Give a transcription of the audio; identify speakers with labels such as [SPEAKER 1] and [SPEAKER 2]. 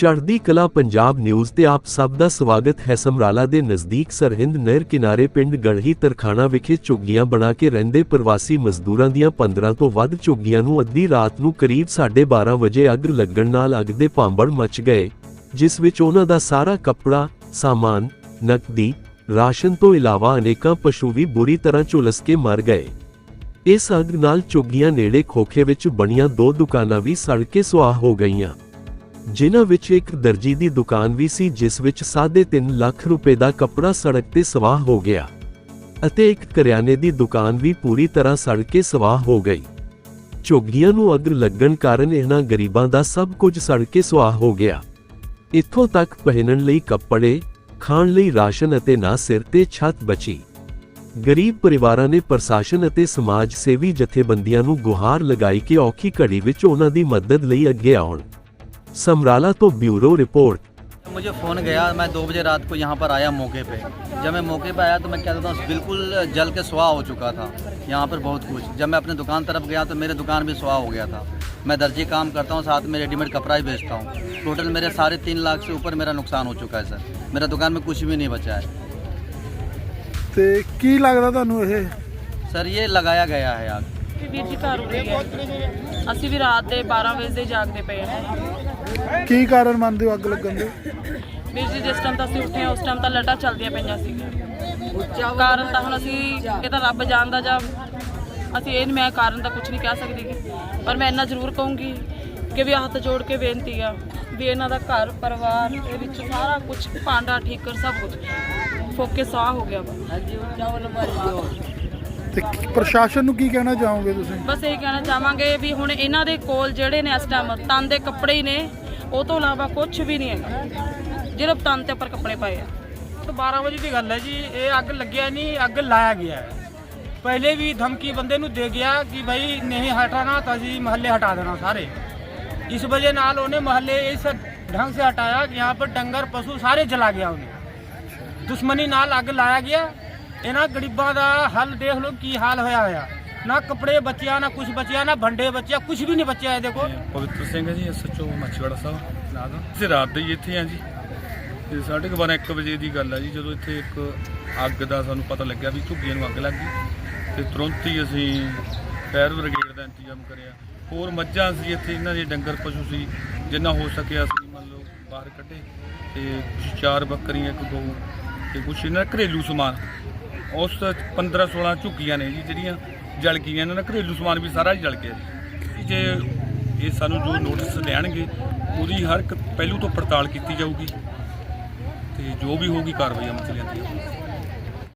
[SPEAKER 1] ਚੜ੍ਹਦੀ ਕਲਾ ਪੰਜਾਬ ਨਿਊਜ਼ ਤੇ ਆਪ ਸਭ ਦਾ ਸਵਾਗਤ ਹੈ। ਸਮਰਾਲਾ ਦੇ ਨਜ਼ਦੀਕ ਸਰਹਿੰਦ ਨਹਿਰ ਕਿਨਾਰੇ ਪਿੰਡ ਗੜਹੀ ਤਰਖਾਣਾ ਵਿਖੇ ਝੁੱਗੀਆਂ ਬਣਾ ਕੇ ਰਹਿੰਦੇ ਪ੍ਰਵਾਸੀ ਮਜ਼ਦੂਰਾਂ ਦੀਆਂ 15 ਤੋਂ ਵੱਧ ਝੁੱਗੀਆਂ ਨੂੰ ਅੱਧੀ ਰਾਤ ਨੂੰ ਕਰੀਬ 12:30 ਵਜੇ ਅੱਗ ਲੱਗਣ ਨਾਲ ਅੱਗ ਦੇ ਭਾਂਬੜ ਮਚ ਗਏ, ਜਿਸ ਵਿੱਚ ਉਹਨਾਂ ਦਾ ਸਾਰਾ ਕੱਪੜਾ, ਸਾਮਾਨ, ਨਕਦੀ, ਰਾਸ਼ਨ ਤੋਂ ਇਲਾਵਾ ਅਨੇਕਾਂ ਪਸ਼ੂ ਵੀ ਬੁਰੀ ਤਰ੍ਹਾਂ ਝੁਲਸ ਕੇ ਮਰ ਗਏ। ਇਸ ਅੱਗ ਨਾਲ ਝੁੱਗੀਆਂ ਨੇੜੇ ਖੋਖੇ ਵਿੱਚ ਬਣੀਆਂ ਦੋ ਦੁਕਾਨਾਂ ਵੀ ਸੜ ਕੇ ਸੁਆਹ ਹੋ ਗਈਆਂ। ਜਿਨ੍ਹਾਂ ਵਿੱਚ ਇੱਕ ਦਰਜੀ ਦੀ ਦੁਕਾਨ ਵੀ ਸੀ, ਜਿਸ ਵਿੱਚ 3.5 ਲੱਖ ਰੁਪਏ ਦਾ ਕੱਪੜਾ ਸੜਕ ਤੇ ਸਵਾਹ ਹੋ ਗਿਆ ਅਤੇ ਇੱਕ ਕਰਿਆਨੇ ਦੀ ਦੁਕਾਨ ਵੀ ਪੂਰੀ ਤਰ੍ਹਾਂ ਸੜ ਕੇ ਸਵਾਹ ਹੋ ਗਈ। ਝੁੱਗੀਆਂ ਨੂੰ ਅੱਗ ਲੱਗਣ ਕਾਰਨ ਇਹਨਾਂ ਗਰੀਬਾਂ ਦਾ ਸਭ ਕੁਝ ਸੜ ਕੇ ਸਵਾਹ ਹੋ ਗਿਆ। ਇੱਥੋਂ ਤੱਕ ਪਹਿਨਣ ਲਈ ਕੱਪੜੇ, ਖਾਣ ਲਈ ਰਾਸ਼ਨ ਅਤੇ ਨਾ ਸਿਰ ਤੇ ਛੱਤ ਬਚੀ। ਗਰੀਬ ਪਰਿਵਾਰਾਂ ਨੇ ਪ੍ਰਸ਼ਾਸਨ ਅਤੇ ਸਮਾਜ ਸੇਵੀ ਜਥੇਬੰਦੀਆਂ ਨੂੰ ਗੁਹਾਰ ਲਗਾਈ ਕਿ ਔਖੀ ਘੜੀ ਵਿੱਚ ਉਹਨਾਂ ਦੀ ਮਦਦ ਲਈ ਅੱਗੇ ਆਉਣ। समराला तो ब्यूरो रिपोर्ट
[SPEAKER 2] मुझे फ़ोन गया मैं दो बजे रात को यहाँ पर आया मौके पे जब मैं मौके पे आया तो मैं कहता था बिल्कुल जल के सुहा हो चुका था यहाँ पर बहुत कुछ जब मैं अपने दुकान तरफ गया तो मेरे दुकान भी सुहा हो गया था मैं दर्जी काम करता हूँ साथ में रेडीमेड कपड़ा ही बेचता हूँ टोटल मेरे साढ़े तीन लाख से ऊपर मेरा नुकसान हो चुका है सर मेरा दुकान में कुछ भी नहीं बचा है
[SPEAKER 3] ਤੇ ਕੀ ਲੱਗਦਾ ਤੁਹਾਨੂੰ ਇਹ
[SPEAKER 2] ਸਰ ये लगाया गया है आग
[SPEAKER 4] ਵੀਰ ਜੀ ਘਰ ਹੋ ਗਏ ਅਸੀਂ ਵੀ ਰਾਤ ਦੇ 12 ਵਜੇ ਦੇ ਜਾਗਦੇ ਪਏ ਹਾਂ
[SPEAKER 3] ਕੀ ਕਾਰਨ ਮੰਨਦੇ ਹੋ ਅੱਗ ਲੱਗਣ ਦੇ?
[SPEAKER 4] ਵੀਰ ਜੀ, ਜਿਸ ਟਾਈਮ ਤਾਂ ਅਸੀਂ ਉੱਠੇ ਹਾਂ, ਉਸ ਟਾਈਮ ਤਾਂ ਲਟਾ ਚੱਲਦੀਆਂ ਪਈਆਂ ਸੀ। ਕਾਰਨ ਤਾਂ ਹੁਣ ਅਸੀਂ ਇਹ ਤਾਂ ਰੱਬ ਜਾਣਦਾ ਜਾਂ ਅਸੀਂ ਇਹ ਨਹੀਂ ਮੈਂ ਕਾਰਨ ਤਾਂ ਕੁਝ ਨਹੀਂ ਕਹਿ ਸਕਦੀ ਗੀ। ਪਰ ਮੈਂ ਇੰਨਾ ਜ਼ਰੂਰ ਕਹੂੰਗੀ ਕਿ ਵੀ ਹੱਥ ਜੋੜ ਕੇ ਬੇਨਤੀ ਆ ਵੀ ਇਹਨਾਂ ਦਾ ਘਰ, ਪਰਿਵਾਰ ਦੇ ਵਿੱਚ ਸਾਰਾ ਕੁਝ ਭਾਂਡਾ, ਠੀਕਰ ਸਭ ਕੁਝ ਫੋਕੇ ਸਾਹ ਹੋ ਗਿਆ ਵਾ।
[SPEAKER 3] ਤੇ ਕੀ- ਪ੍ਰਸ਼ਾਸਨ ਨੂੰ ਕੀ ਕਹਿਣਾ ਚਾਹੋਗੇ ਤੁਸੀਂ
[SPEAKER 4] ਬਸ ਇਹ ਕਹਿਣਾ ਚਾਹਾਂਗੇ ਵੀ ਹੁਣ ਇਹਨਾਂ ਦੇ ਕੋਲ ਜਿਹੜੇ ਨੇ ਇਸ ਟਾਈਮ ਤਨ ਦੇ ਕੱਪੜੇ ਹੀ ਨੇ ਉਹ ਤੋਂ ਇਲਾਵਾ ਕੁਝ ਵੀ ਨਹੀਂ ਹੈਗਾ ਜਿਹੜੇ ਤਨ ਤੇ ਉੱਪਰ ਕੱਪੜੇ ਪਏ ਆ
[SPEAKER 5] तो 12 ਵਜੇ ਦੀ ਗੱਲ ਹੈ ਜੀ ਇਹ ਅੱਗ ਲੱਗਿਆ ਨਹੀਂ ਅੱਗ ਲਾਇਆ ਗਿਆ ਹੈ ਪਹਿਲੇ ਵੀ ਧਮਕੀ ਬੰਦੇ ਨੂੰ ਦੇ ਗਿਆ ਕਿ ਭਾਈ ਨਹੀਂ ਹਟਾਣਾ ਤਾਂ ਅਸੀਂ ਮਹੱਲੇ ਹਟਾ ਦੇਣਾ ਸਾਰੇ ਇਸ ਵਜ੍ਹਾ ਨਾਲ ਉਹਨੇ ਮਹੱਲੇ ਇਸ ਢੰਗ ਸੇ ਹਟਾਇਆ ਕਿ यहाँ पर ਡੰਗਰ ਪਸ਼ੂ ਸਾਰੇ ਜਲਾ ਗਿਆ ਉਹਨੇ ਦੁਸ਼ਮਣੀ ਨਾਲ ਅੱਗ ਲਾਇਆ ਗਿਆ ਇਹਨਾਂ ਗਰੀਬਾਂ ਦਾ ਹੱਲ ਦੇਖ ਲਓ ਕੀ ਹਾਲ ਹੋਇਆ ਹੋਇਆ। ਨਾ ਕੱਪੜੇ ਬਚਿਆ, ਨਾ ਕੁਝ ਬਚਿਆ, ਨਾ ਭੰਡੇ ਬਚਿਆ ਕੁਝ ਵੀ ਨਹੀਂ ਬਚਿਆ ਇਹ ਦੇਖੋ
[SPEAKER 6] ਪਵਿੱਤਰ ਸਿੰਘ ਜੀ ਐਸਐਚਓ ਮੱਛੀਵਾੜਾ ਸਾਹਿਬ। ਨਾਲ ਅਸੀਂ ਰਾਤ ਦੇ ਹੀ ਇੱਥੇ ਆ ਜੀ। ਤੇ ਸਾਢੇ ਕੁ ਬਾਰਾਂ 1 ਵਜੇ ਦੀ ਗੱਲ ਹੈ ਜੀ। ਜਦੋਂ ਇੱਥੇ ਇੱਕ ਅੱਗ ਦਾ ਸਾਨੂੰ ਪਤਾ ਲੱਗਿਆ ਵੀ ਝੁੱਗੀਆਂ ਨੂੰ ਅੱਗ ਲੱਗ ਗਈ ਤੇ ਤੁਰੰਤ ਹੀ ਅਸੀਂ ਫਾਇਰ ਬ੍ਰਿਗੇਡ ਦਾ ਇੰਤਜ਼ਾਮ ਕਰਿਆ। ਹੋਰ ਮੱਝਾਂ ਸੀ ਇੱਥੇ, ਇਹਨਾਂ ਦੇ ਡੰਗਰ ਪਸ਼ੂ ਸੀ। ਜਿੰਨਾ ਹੋ ਸਕਿਆ ਅਸੀਂ ਮੰਨ ਲਓ, ਬਾਹਰ ਕੱਢੇ। ਤੇ ਚਾਰ ਬੱਕਰੀਆਂ, ਇੱਕ ਗਊ ਤੇ ਕੁਛ ਇਹਨਾਂ ਘਰੇਲੂ ਸਮਾਨ। ਉਸ 15 16 ਝੁੱਗੀਆਂ ਨੇ ਜੀ, ਜਿਹੜੀਆਂ ਜਲ ਗਈਆਂ ਇਹਨਾਂ ਦਾ ਘਰੇਲੂ ਸਮਾਨ ਵੀ ਸਾਰਾ ਹੀ ਜਲ ਗਿਆ ਜੀ। ਜੇ ਇਹ ਸਾਨੂੰ ਜੋ ਨੋਟਿਸ ਦੇਣਗੇ, ਉਹਦੀ ਹਰ ਇੱਕ ਪਹਿਲੂ ਤੋਂ ਪੜਤਾਲ ਕੀਤੀ ਜਾਊਗੀ। ਤੇ ਜੋ ਵੀ ਹੋਊਗੀ ਕਾਰਵਾਈ ਅਮਲ ਚ ਲਿਆਂਦੀ ਜਾਊਗੀ।